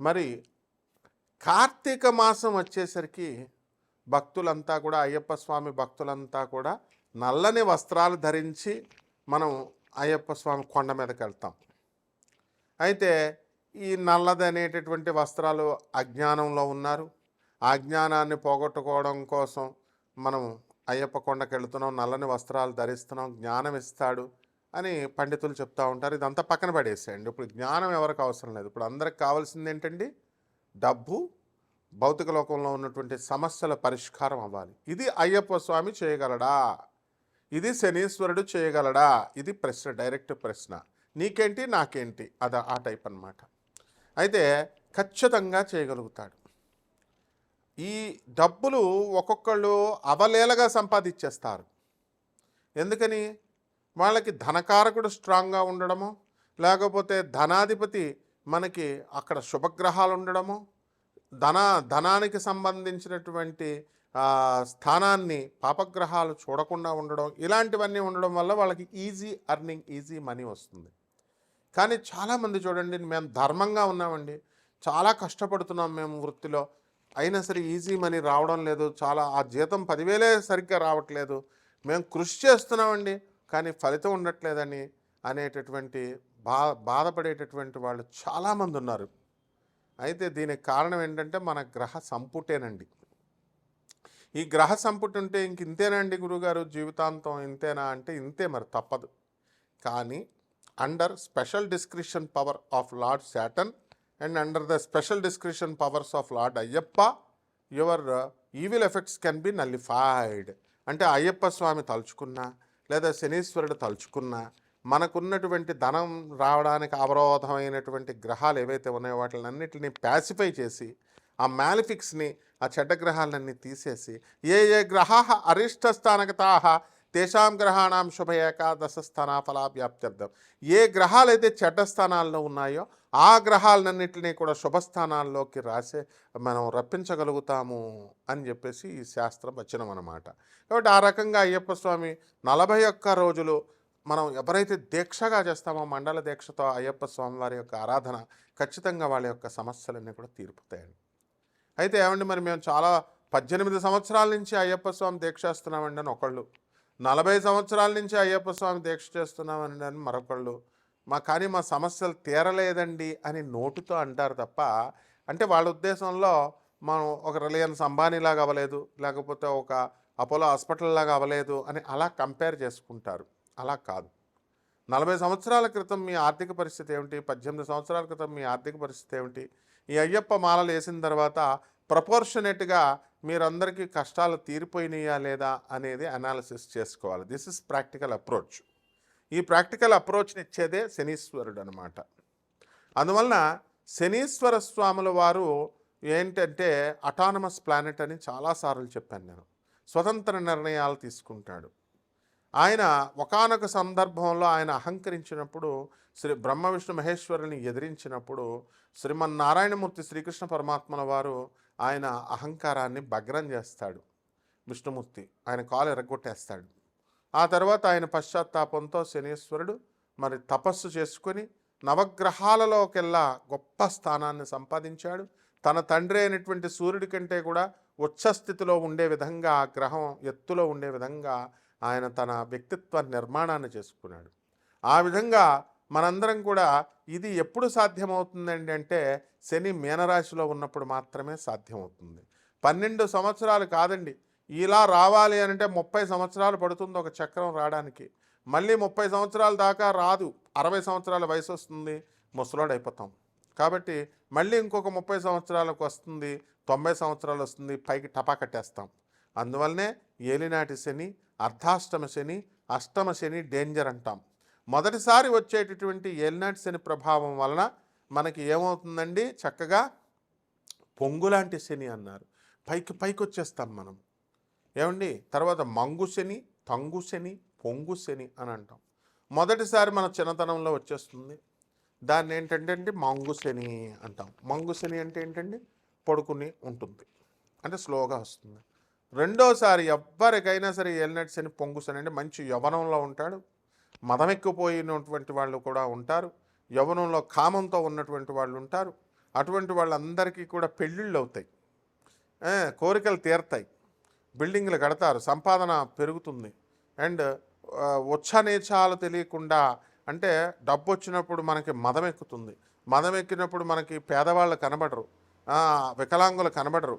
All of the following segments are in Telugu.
మరి కార్తీక మాసం వచ్చేసరికి భక్తులంతా కూడా అయ్యప్ప స్వామి భక్తులంతా కూడా నల్లని వస్త్రాలు ధరించి మనం అయ్యప్ప స్వామి కొండ మీదకి వెళ్తాం. అయితే ఈ నల్లది అనేటటువంటి వస్త్రాలు అజ్ఞానంలో ఉన్నారు. ఆ అజ్ఞానాన్ని పోగొట్టుకోవడం కోసం మనం అయ్యప్ప కొండకి వెళుతున్నాం నల్లని వస్త్రాలు ధరిస్తున్నాం జ్ఞానం ఇస్తాడు. అని పండితులు చెప్తూ ఉంటారు. ఇదంతా పక్కన పడేసేయండి. ఇప్పుడు జ్ఞానం ఎవరికి అవసరం లేదు. ఇప్పుడు అందరికి కావాల్సింది ఏంటండి? డబ్బు భౌతిక లోకంలో ఉన్నటువంటి సమస్యల పరిష్కారం అవ్వాలి. ఇది అయ్యప్ప స్వామి చేయగలడా? ఇది శనీశ్వరుడు చేయగలడా? ఇది ప్రశ్న డైరెక్ట్ ప్రశ్న. నీకేంటి నాకేంటి? అది ఆ టైప్ అన్నమాట. అయితే ఖచ్చితంగా చేయగలుగుతాడు. ఈ డబ్బులు ఒక్కొక్కళ్ళు అవలేలగా సంపాదించేస్తారు ఎందుకని? వాళ్ళకి ధనకారకుడు స్ట్రాంగ్గా ఉండడము లేకపోతే ధనాధిపతి మనకి అక్కడ శుభగ్రహాలు ఉండడము ధన ధనానికి సంబంధించినటువంటి స్థానాన్ని పాపగ్రహాలు చూడకుండా ఉండడం ఇలాంటివన్నీ ఉండడం వల్ల వాళ్ళకి ఈజీ అర్నింగ్ ఈజీ మనీ వస్తుంది. కానీ చాలామంది చూడండి మేము ధర్మంగా ఉన్నామండి. చాలా కష్టపడుతున్నాం మేము వృత్తిలో. అయినా సరే ఈజీ మనీ రావడం లేదు. చాలా ఆ జీతం పదివేలే సరిగ్గా రావట్లేదు. మేము కృషి చేస్తున్నామండి. కానీ ఫలితం ఉండట్లేదని అనేటటువంటి బా బాధపడేటటువంటి వాళ్ళు చాలామంది ఉన్నారు. అయితే దీనికి కారణం ఏంటంటే మన గ్రహ సంపుటేనండి. ఈ గ్రహ సంపుటి ఉంటే ఇంక ఇంతేనండి గురుగారు జీవితాంతం ఇంతేనా అంటే ఇంతే మరి తప్పదు. కానీ under special description power of lord Satan and under the special description powers of lord Ayyappa your evil effects can be nullified. అంటే అయ్యప్ప స్వామి తలుచుకున్నా లేదా శనీశ్వరుడు తలుచుకున్నా మనకున్నటువంటి ధనం రావడానికి అవరోధమైనటువంటి గ్రహాలు ఏవైతే ఉన్నాయో వాటిని అన్నిటిని ప్యాసిఫై చేసి ఆ మ్యాలిఫిక్స్ని ఆ చెడ్డ గ్రహాలన్నీ తీసేసి ఏ ఏ గ్రహా అరిష్టస్థానగతాహ తేషాం గ్రహాణం శుభ ఏకాదశ స్థాన ఫలాభ్యాప్త్యర్థం ఏ గ్రహాలైతే చెడ్డ స్థానాల్లో ఉన్నాయో ఆ గ్రహాలన్నింటినీ కూడా శుభస్థానాల్లోకి రాసే మనం రప్పించగలుగుతాము అని చెప్పేసి ఈ శాస్త్రం వచ్చినం అనమాట కాబట్టి ఆ రకంగా అయ్యప్ప స్వామి నలభై ఒక్క రోజులు మనం ఎవరైతే దీక్షగా చేస్తామో మండల దీక్షతో అయ్యప్ప స్వామి వారి యొక్క ఆరాధన ఖచ్చితంగా వాళ్ళ యొక్క సమస్యలన్నీ కూడా తీరుపుతాయండి. అయితే ఏమండి మరి మేము చాలా పద్దెనిమిది సంవత్సరాల నుంచి అయ్యప్ప స్వామి దీక్ష చేస్తున్నామండి అని ఒకళ్ళు నలభై సంవత్సరాల నుంచి అయ్యప్ప స్వామి దీక్ష చేస్తున్నామండి అని మరొకళ్ళు మా కానీ మా సమస్యలు తీరలేదండి అని నోటుతో అంటారు తప్ప అంటే వాళ్ళ ఉద్దేశంలో మనం ఒక రిలయన్స్ అంబానీలాగా అవ్వలేదు లేకపోతే ఒక అపోలో హాస్పిటల్ లాగా అవ్వలేదు అని అలా కంపేర్ చేసుకుంటారు. అలా కాదు. నలభై సంవత్సరాల క్రితం మీ ఆర్థిక పరిస్థితి ఏమిటి? పద్దెనిమిది సంవత్సరాల క్రితం మీ ఆర్థిక పరిస్థితి ఏమిటి? ఈ అయ్యప్ప మాలలు వేసిన తర్వాత ప్రపోర్షనేట్గా మీరందరికీ కష్టాలు తీరిపోయినాయా లేదా అనేది అనాలిసిస్ చేసుకోవాలి. This is practical approach. ఈ ప్రాక్టికల్ అప్రోచ్ని ఇచ్చేదే శనీశ్వరుడు అనమాట అందువలన శనీశ్వర స్వాముల వారు ఏంటంటే అటానమస్ ప్లానెట్ అని చాలాసార్లు చెప్పాను నేను. స్వతంత్ర నిర్ణయాలు తీసుకుంటాడు. ఆయన ఒకానొక సందర్భంలో ఆయన అహంకరించినప్పుడు శ్రీ బ్రహ్మ విష్ణు మహేశ్వరుని ఎదిరించినప్పుడు శ్రీమన్నారాయణమూర్తి శ్రీకృష్ణ పరమాత్మల వారు ఆయన అహంకారాన్ని భగ్నం చేస్తాడు. విష్ణుమూర్తి ఆయన కాలు ఎరగొట్టేస్తాడు. ఆ తర్వాత ఆయన పశ్చాత్తాపంతో శనీశ్వరుడు మరి తపస్సు చేసుకొని నవగ్రహాలలోకెల్లా గొప్ప స్థానాన్ని సంపాదించాడు. తన తండ్రి అయినటువంటి సూర్యుడి కంటే కూడా ఉచ్చస్థితిలో ఉండే విధంగా ఆ గ్రహం ఎత్తులో ఉండే విధంగా ఆయన తన వ్యక్తిత్వ నిర్మాణాన్ని చేసుకున్నాడు. ఆ విధంగా మనందరం కూడా ఇది ఎప్పుడు సాధ్యమవుతుందండి అంటే శని మీనరాశిలో ఉన్నప్పుడు మాత్రమే సాధ్యమవుతుంది. పన్నెండు సంవత్సరాలు కాదండి. ఇలా రావాలి అంటే ముప్పై సంవత్సరాలు పడుతుంది ఒక చక్రం రావడానికి. మళ్ళీ ముప్పై సంవత్సరాల దాకా రాదు. అరవై సంవత్సరాల వయసు వస్తుంది ముసలోడు అయిపోతాం. కాబట్టి మళ్ళీ ఇంకొక ముప్పై సంవత్సరాలకు వస్తుంది తొంభై సంవత్సరాలు వస్తుంది పైకి టపా కట్టేస్తాం. అందువల్లనే ఏలినాటి శని అర్ధాష్టమ శని అష్టమ శని డేంజర్ అంటాం. మొదటిసారి వచ్చేటటువంటి ఎల్నాట్ శని ప్రభావం వలన మనకి ఏమవుతుందండి? చక్కగా పొంగులాంటి శని అన్నారు. పైకి పైకి వచ్చేస్తాం మనం. ఏమండి? తర్వాత మంగు శని తంగు శని పొంగు శని అని అంటాం. మొదటిసారి మన చిన్నతనంలో వచ్చేస్తుంది. దాన్ని ఏంటంటే అండి? మంగు శని అంటాం. మంగు శని అంటే ఏంటండి? పడుకుని ఉంటుంది. అంటే స్లోగా వస్తుంది. రెండోసారి ఎవ్వరికైనా సరే ఏలినట్టు శని పొంగు మంచి యవనంలో ఉంటాడు. మదమెక్కిపోయినటువంటి వాళ్ళు కూడా ఉంటారు. యవనంలో కామంతో ఉన్నటువంటి వాళ్ళు ఉంటారు. అటువంటి వాళ్ళందరికీ కూడా పెళ్ళిళ్ళు అవుతాయి. కోరికలు తీరతాయి. బిల్డింగ్లు కడతారు. సంపాదన పెరుగుతుంది. అండ్ ఉచ్చనేచాలు తెలియకుండా అంటే డబ్బు వచ్చినప్పుడు మనకి మదం ఎక్కుతుంది మదం ఎక్కినప్పుడు మనకి పేదవాళ్ళు కనబడరు. వికలాంగులు కనబడరు.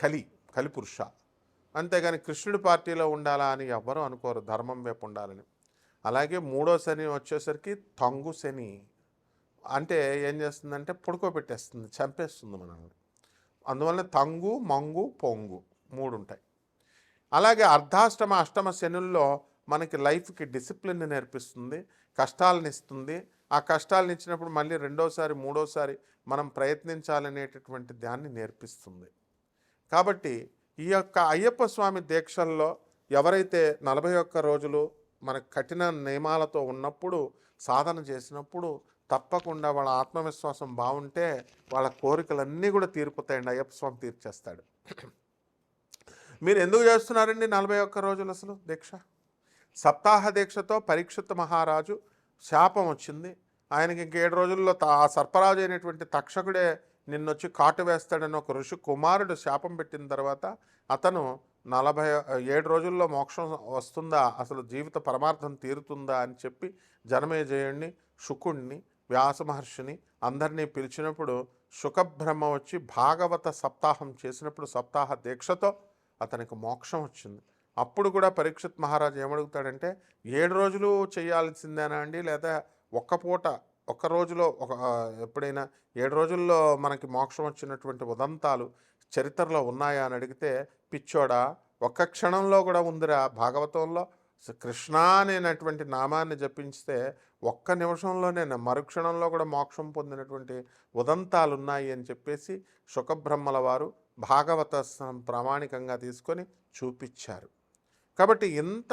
Kali Kalipurusha. అంతేగాని కృష్ణుడి పార్టీలో ఉండాలా అని ఎవ్వరూ అనుకోరు ధర్మం వైపు ఉండాలని. అలాగే మూడో శని వచ్చేసరికి తంగు శని. అంటే ఏం చేస్తుందంటే పడుకోబెట్టేస్తుంది చంపేస్తుంది మనల్ని. అందువల్ల తంగు మంగు పొంగు మూడు ఉంటాయి. అలాగే అర్ధాష్టమ అష్టమ శనుల్లో మనకి లైఫ్కి డిసిప్లిన్ నేర్పిస్తుంది కష్టాలను ఇస్తుంది. ఆ కష్టాలను ఇచ్చినప్పుడు మళ్ళీ రెండోసారి మూడోసారి మనం ప్రయత్నించాలనేటటువంటి దాన్ని నేర్పిస్తుంది. కాబట్టి ఈ యొక్క అయ్యప్ప స్వామి దీక్షల్లో ఎవరైతే నలభై ఒక్క రోజులు మన కఠిన నియమాలతో ఉన్నప్పుడు సాధన చేసినప్పుడు తప్పకుండా వాళ్ళ ఆత్మవిశ్వాసం బాగుంటే వాళ్ళ కోరికలన్నీ కూడా తీరిపోతాయండి. అయ్యప్ప స్వామి తీర్చేస్తాడు. మీరు ఎందుకు చేస్తున్నారండి నలభై ఒక్క రోజులు అసలు దీక్ష? సప్తాహ దీక్షతో పరీక్షిత మహారాజు శాపం వచ్చింది. ఆయనకి ఇంకేడు రోజుల్లో త- ఆ సర్పరాజు అయినటువంటి తక్షకుడే నిన్నొచ్చి కాటు వేస్తాడని ఒక ఋషి కుమారుడు శాపం పెట్టిన తర్వాత అతను నలభై ఏడు రోజుల్లో మోక్షం వస్తుందా? అసలు జీవిత పరమార్థం తీరుతుందా? అని చెప్పి జనమేజయుణ్ణి శుకుణ్ణి వ్యాస మహర్షిని అందరినీ పిలిచినప్పుడు శుకబ్రహ్మ వచ్చి భాగవత సప్తాహం చేసినప్పుడు సప్తాహ దీక్షతో అతనికి మోక్షం వచ్చింది. అప్పుడు కూడా పరీక్షిత్ మహారాజు ఏమడుగుతాడంటే ఏడు రోజులు చేయాల్సిందేనా అండి? లేదా ఒక్క పూట ఒక రోజులో ఒక ఎప్పుడైనా ఏడు రోజుల్లో మనకి మోక్షం వచ్చినటువంటి ఉదంతాలు చరిత్రలో ఉన్నాయా అని అడిగితే పిచ్చోడా ఒక్క క్షణంలో కూడా ఉందిరా భాగవతంలో. కృష్ణ అనేటువంటి నామాన్ని జపించితే ఒక్క నిమిషంలోనే మరుక్షణంలో కూడా మోక్షం పొందినటువంటి ఉదంతాలు ఉన్నాయి అని చెప్పేసి సుఖబ్రహ్మల వారు భాగవత ప్రామాణికంగా తీసుకొని చూపించారు. కాబట్టి ఇంత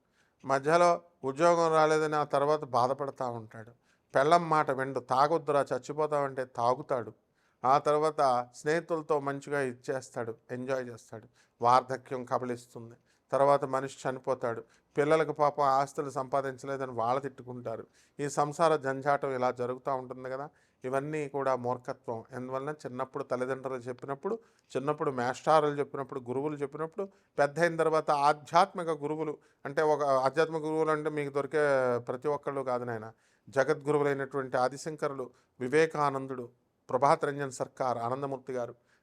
మధ్యలో ఉద్యోగం రాలేదని ఆ తర్వాత బాధపడతా ఉంటాడు. పెళ్ళం మాట వెండు తాగొద్దురా చచ్చిపోతామంటే తాగుతాడు. ఆ తర్వాత స్నేహితులతో మంచిగా ఇచ్చేస్తాడు ఎంజాయ్ చేస్తాడు. వార్ధక్యం కబలిస్తుంది. తర్వాత మనిషి చనిపోతాడు. పిల్లలకు పాపం ఆస్తులు సంపాదించలేదని వాళ్ళ తిట్టుకుంటారు. ఈ సంసార జంజాటం ఇలా జరుగుతూ ఉంటుంది కదా. ఇవన్నీ కూడా మూర్ఖత్వం. ఎందువలన? చిన్నప్పుడు తల్లిదండ్రులు చెప్పినప్పుడు చిన్నప్పుడు మేస్టారులు చెప్పినప్పుడు గురువులు చెప్పినప్పుడు పెద్ద అయిన తర్వాత ఆధ్యాత్మిక గురువులు అంటే ఒక ఆధ్యాత్మిక గురువులు అంటే మీకు దొరికే ప్రతి ఒక్కళ్ళు కాదు నాయన. జగద్గురువులైనటువంటి ఆదిశంకరులు వివేకానందుడు ప్రభాత్ రంజన్ సర్కార్ ఆనందమూర్తి గారు.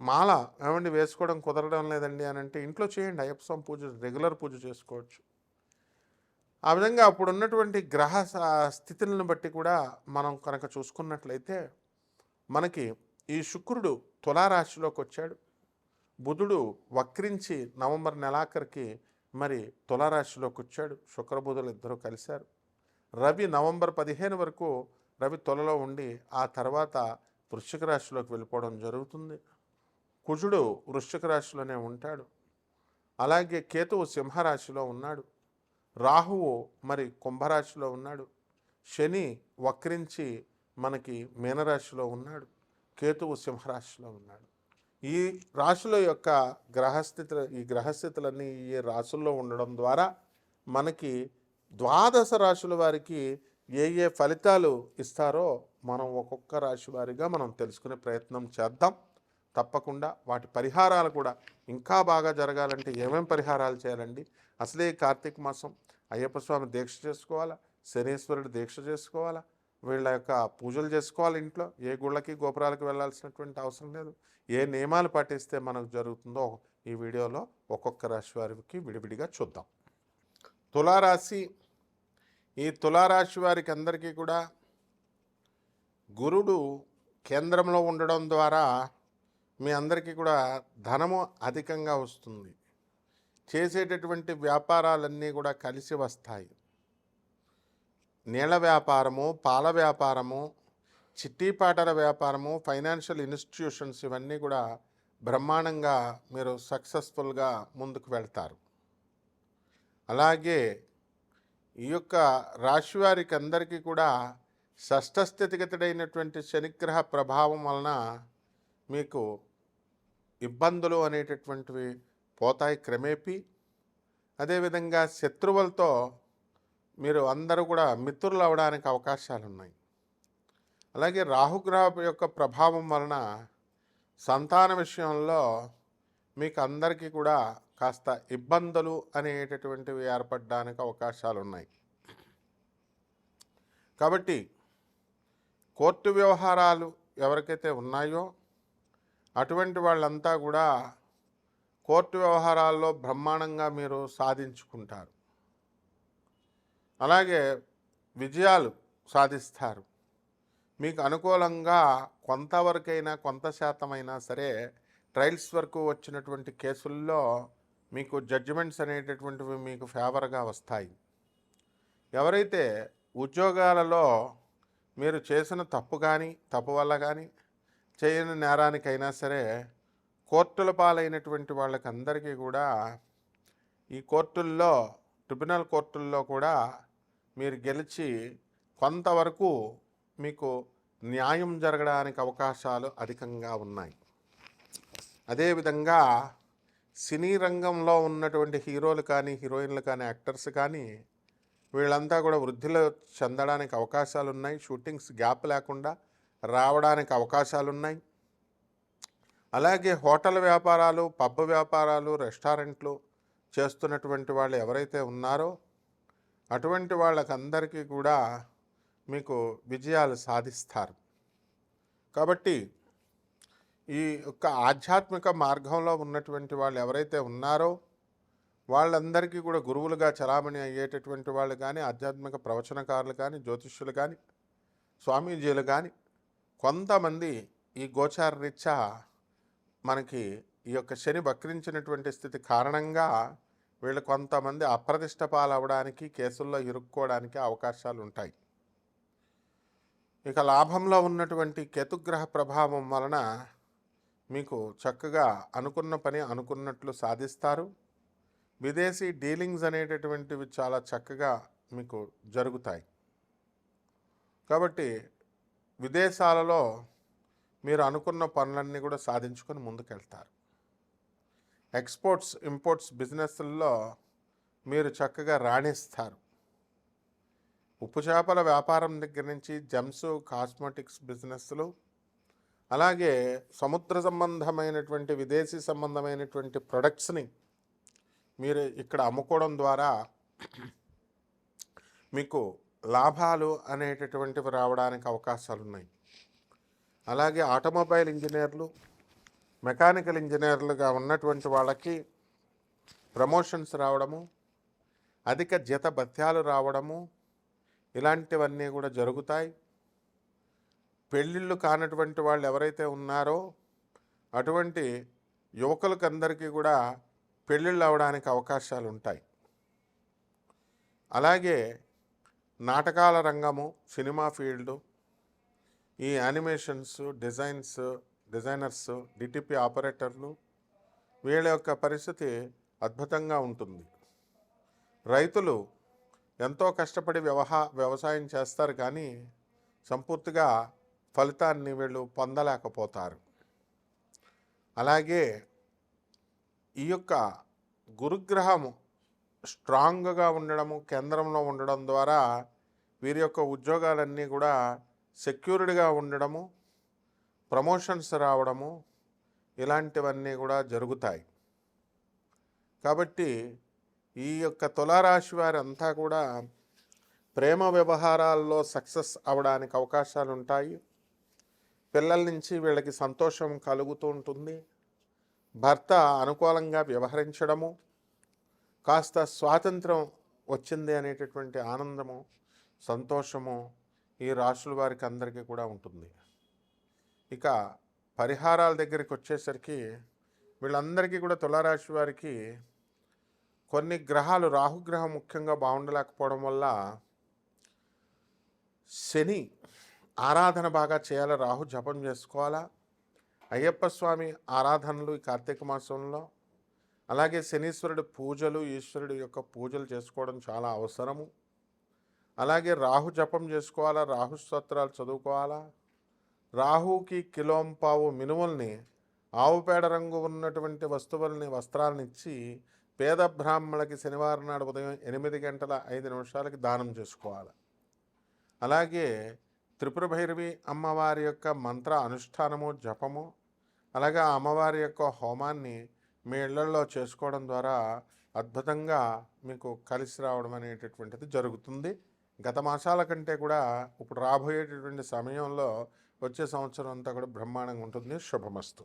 మాల ఏమండి వేసుకోవడం కుదరడం లేదండి అని అంటే ఇంట్లో చేయండి అయ్యప్ప స్వామి పూజ రెగ్యులర్ పూజ చేసుకోవచ్చు. ఆ విధంగా అప్పుడు ఉన్నటువంటి గ్రహ స్థితులను బట్టి కూడా మనం కనుక చూసుకున్నట్లయితే మనకి ఈ శుక్రుడు తులారాశిలోకి వచ్చాడు. బుధుడు వక్రించి నవంబర్ నెలాఖరికి మరి తులారాశిలోకి వచ్చాడు. శుక్రబుధులు ఇద్దరు కలిశారు. రవి నవంబర్ పదిహేను వరకు రవి తొలలో ఉండి ఆ తర్వాత వృశ్చిక రాశిలోకి వెళ్ళిపోవడం జరుగుతుంది. కుజుడు వృశ్చిక రాశిలోనే ఉంటాడు. అలాగే కేతువు సింహరాశిలో ఉన్నాడు. రాహువు మరి కుంభరాశిలో ఉన్నాడు. శని వక్రించి మనకి మీనరాశిలో ఉన్నాడు. కేతువు సింహరాశిలో ఉన్నాడు. ఈ రాశుల యొక్క గ్రహస్థితులు ఈ గ్రహస్థితులన్నీ ఈ రాశుల్లో ఉండడం ద్వారా మనకి ద్వాదశ రాశుల వారికి ఏ ఏ ఫలితాలు ఇస్తారో మనం ఒక్కొక్క రాశి వారిగా మనం తెలుసుకునే ప్రయత్నం చేద్దాం. తప్పకుండా వాటి పరిహారాలు కూడా ఇంకా బాగా జరగాలంటే ఏమేమి పరిహారాలు చేయాలండి? అసలే కార్తీక మాసం అయ్యప్ప స్వామి దీక్ష చేసుకోవాలా? శనీశ్వరుడు దీక్ష చేసుకోవాలా? వీళ్ళ యొక్క పూజలు చేసుకోవాలి ఇంట్లో? ఏ గుళ్ళకి గోపురాలకు వెళ్ళాల్సినటువంటి అవసరం లేదు. ఏ నియమాలు పాటిస్తే మనకు జరుగుతుందో ఈ వీడియోలో ఒక్కొక్క రాశి వారికి విడివిడిగా చూద్దాం. తులారాశి ఈ తులారాశి వారికి అందరికీ కూడా గురుడు కేంద్రంలో ఉండడం ద్వారా మీ అందరికీ కూడా ధనము అధికంగా వస్తుంది. చేసేటటువంటి వ్యాపారాలన్నీ కూడా కలిసి వస్తాయి. నీళ్ళ వ్యాపారము పాల వ్యాపారము చిట్టీపాటల వ్యాపారము ఫైనాన్షియల్ ఇన్స్టిట్యూషన్స్ ఇవన్నీ కూడా బ్రహ్మాండంగా మీరు సక్సెస్ఫుల్గా ముందుకు వెళ్తారు. అలాగే ఈ యొక్క రాశి వారికి అందరికీ కూడా షష్ఠ స్థితిగతుడైనటువంటి శనిగ్రహ ప్రభావం వలన మీకు ఇబ్బందులు అనేటటువంటివి పోతాయి క్రమేపీ. అదేవిధంగా శత్రువులతో మీరు అందరూ కూడా మిత్రులు అవడానికి అవకాశాలు ఉన్నాయి అలాగే రాహుగ్రహ యొక్క ప్రభావం వలన సంతాన విషయంలో మీకు అందరికీ కూడా కాస్త ఇబ్బందులు అనేటటువంటివి ఏర్పడడానికి అవకాశాలు ఉన్నాయి కాబట్టి కోర్టు వ్యవహారాలు ఎవరికైతే ఉన్నాయో అటువంటి వాళ్ళంతా కూడా కోర్టు వ్యవహారాల్లో బ్రహ్మాండంగా మీరు సాధించుకుంటారు. అలాగే విజయాలు సాధిస్తారు. మీకు అనుకూలంగా కొంతవరకైనా కొంత శాతమైనా సరే ట్రయల్స్ వరకు వచ్చినటువంటి కేసుల్లో మీకు జడ్జిమెంట్స్ అనేటటువంటివి మీకు ఫేవర్గా వస్తాయి. ఎవరైతే ఉద్యోగాలలో మీరు చేసిన తప్పు కానీ తప్పు వల్ల కానీ చేయని నేరానికైనా సరే కోర్టుల పాలైనటువంటి వాళ్ళకందరికీ కూడా ఈ కోర్టుల్లో ట్రిబ్యునల్ కోర్టుల్లో కూడా మీరు గెలిచి కొంతవరకు మీకు న్యాయం జరగడానికి అవకాశాలు అధికంగా ఉన్నాయి. అదేవిధంగా సినీ రంగంలో ఉన్నటువంటి హీరోలు కానీ హీరోయిన్లు కానీ యాక్టర్స్ కానీ వీళ్ళంతా కూడా వృద్ధిలో చెందడానికి అవకాశాలు ఉన్నాయి షూటింగ్స్ గ్యాప్ లేకుండా రావడానికి అవకాశాలు ఉన్నాయి అలాగే హోటల్ వ్యాపారాలు పబ్ వ్యాపారాలు రెస్టారెంట్లు చేస్తున్నటువంటి వాళ్ళు ఎవరైతే ఉన్నారో అటువంటి వాళ్ళకందరికీ కూడా మీకు విజయాలు సాధిస్తారు. కాబట్టి ఈ యొక్క ఆధ్యాత్మిక మార్గంలో ఉన్నటువంటి వాళ్ళు ఎవరైతే ఉన్నారో వాళ్ళందరికీ కూడా గురువులుగా చలామణి అయ్యేటటువంటి వాళ్ళు కానీ ఆధ్యాత్మిక ప్రవచనకారులు కానీ జ్యోతిష్యులు కానీ స్వామీజీలు కానీ కొంతమంది ఈ గోచార రీత్యా మనకి ఈ యొక్క శని వక్రించినటువంటి స్థితి కారణంగా వీళ్ళు కొంతమంది అప్రతిష్ట పాలవడానికి కేసుల్లో ఇరుక్కోవడానికి అవకాశాలు ఉంటాయి. ఇక లాభంలో ఉన్నటువంటి కేతుగ్రహ ప్రభావం వలన మీకు చక్కగా అనుకున్న పని అనుకున్నట్లు సాధిస్తారు. విదేశీ డీలింగ్స్ అనేటటువంటివి చాలా చక్కగా మీకు జరుగుతాయి. కాబట్టి విదేశాలలో మీరు అనుకున్న పనులన్నీ కూడా సాధించుకొని ముందుకెళ్తారు. ఎక్స్పోర్ట్స్ ఇంపోర్ట్స్ బిజినెస్ల్లో మీరు చక్కగా రాణిస్తారు. ఉప్పు చేపల వ్యాపారం దగ్గర నుంచి జమ్స్ కాస్మెటిక్స్ బిజినెస్లు అలాగే సముద్ర సంబంధమైనటువంటి విదేశీ సంబంధమైనటువంటి ప్రొడక్ట్స్ని మీరు ఇక్కడ అమ్ముకోవడం ద్వారా మీకు లాభాలు అనేటటువంటివి రావడానికి అవకాశాలు ఉన్నాయి అలాగే ఆటోమొబైల్ ఇంజనీర్లు మెకానికల్ ఇంజనీర్లుగా ఉన్నటువంటి వాళ్ళకి ప్రమోషన్స్ రావడము అధిక జత భత్యాలు రావడము ఇలాంటివన్నీ కూడా జరుగుతాయి. పెళ్ళిళ్ళు కానటువంటి వాళ్ళు ఎవరైతే ఉన్నారో అటువంటి యువకులకు అందరికీ కూడా పెళ్ళిళ్ళు అవడానికి అవకాశాలు ఉంటాయి అలాగే నాటకాల రంగము సినిమా ఫీల్డు ఈ యానిమేషన్స్ డిజైన్స్ డిజైనర్స్ డిటిపి ఆపరేటర్లు వీళ్ళ యొక్క పరిస్థితి అద్భుతంగా ఉంటుంది. రైతులు ఎంతో కష్టపడి వ్యవహా వ్యవసాయం చేస్తారు కానీ సంపూర్తిగా ఫలితాన్ని వీళ్ళు పొందలేకపోతారు. అలాగే ఈ యొక్క గురుగ్రహము స్ట్రాంగ్గా ఉండడము కేంద్రంలో ఉండడం ద్వారా వీరి యొక్క ఉద్యోగాలన్నీ కూడా సెక్యూర్డ్గా ఉండడము ప్రమోషన్స్ రావడము ఇలాంటివన్నీ కూడా జరుగుతాయి. కాబట్టి ఈ యొక్క తులారాశి వారి అంతా కూడా ప్రేమ వ్యవహారాల్లో సక్సెస్ అవడానికి అవకాశాలు ఉంటాయి. పిల్లల నుంచి వీళ్ళకి సంతోషం కలుగుతూ ఉంటుంది. భర్త అనుకూలంగా వ్యవహరించడము కాస్త స్వాతంత్రం వచ్చింది అనేటటువంటి ఆనందము సంతోషము ఈ రాశుల వారికి అందరికీ కూడా ఉంటుంది. ఇక పరిహారాల దగ్గరికి వచ్చేసరికి వీళ్ళందరికీ కూడా తులారాశి వారికి కొన్ని గ్రహాలు రాహుగ్రహం ముఖ్యంగా బాగుండలేకపోవడం వల్ల శని ఆరాధన బాగా చేయాలా? రాహు జపం చేసుకోవాలా? అయ్యప్ప స్వామి ఆరాధనలు ఈ కార్తీక మాసంలో అలాగే శనీశ్వరుడి పూజలు ఈశ్వరుడి యొక్క పూజలు చేసుకోవడం చాలా అవసరము. అలాగే రాహు జపం చేసుకోవాలా? రాహు స్తోత్రాలు చదువుకోవాలా? రాహుకి కిలోంపావు మినుముల్ని ఆవు పేడ రంగు ఉన్నటువంటి వస్తువుల్ని వస్త్రాలను ఇచ్చి పేద బ్రాహ్మణులకి శనివారం నాడు ఉదయం ఎనిమిది గంటల ఐదు నిమిషాలకి దానం చేసుకోవాలి? అలాగే త్రిపుర భైరవి అమ్మవారి యొక్క మంత్ర అనుష్ఠానము జపము అలాగే ఆ అమ్మవారి యొక్క హోమాన్ని మీ ఇళ్ళలో చేసుకోవడం ద్వారా అద్భుతంగా మీకు కలిసి రావడం అనేటటువంటిది జరుగుతుంది. గత మాసాల కంటే కూడా ఇప్పుడు రాబోయేటటువంటి సమయంలో వచ్చే సంవత్సరం అంతా కూడా బ్రహ్మాండంగా ఉంటుంది. శుభమస్తు.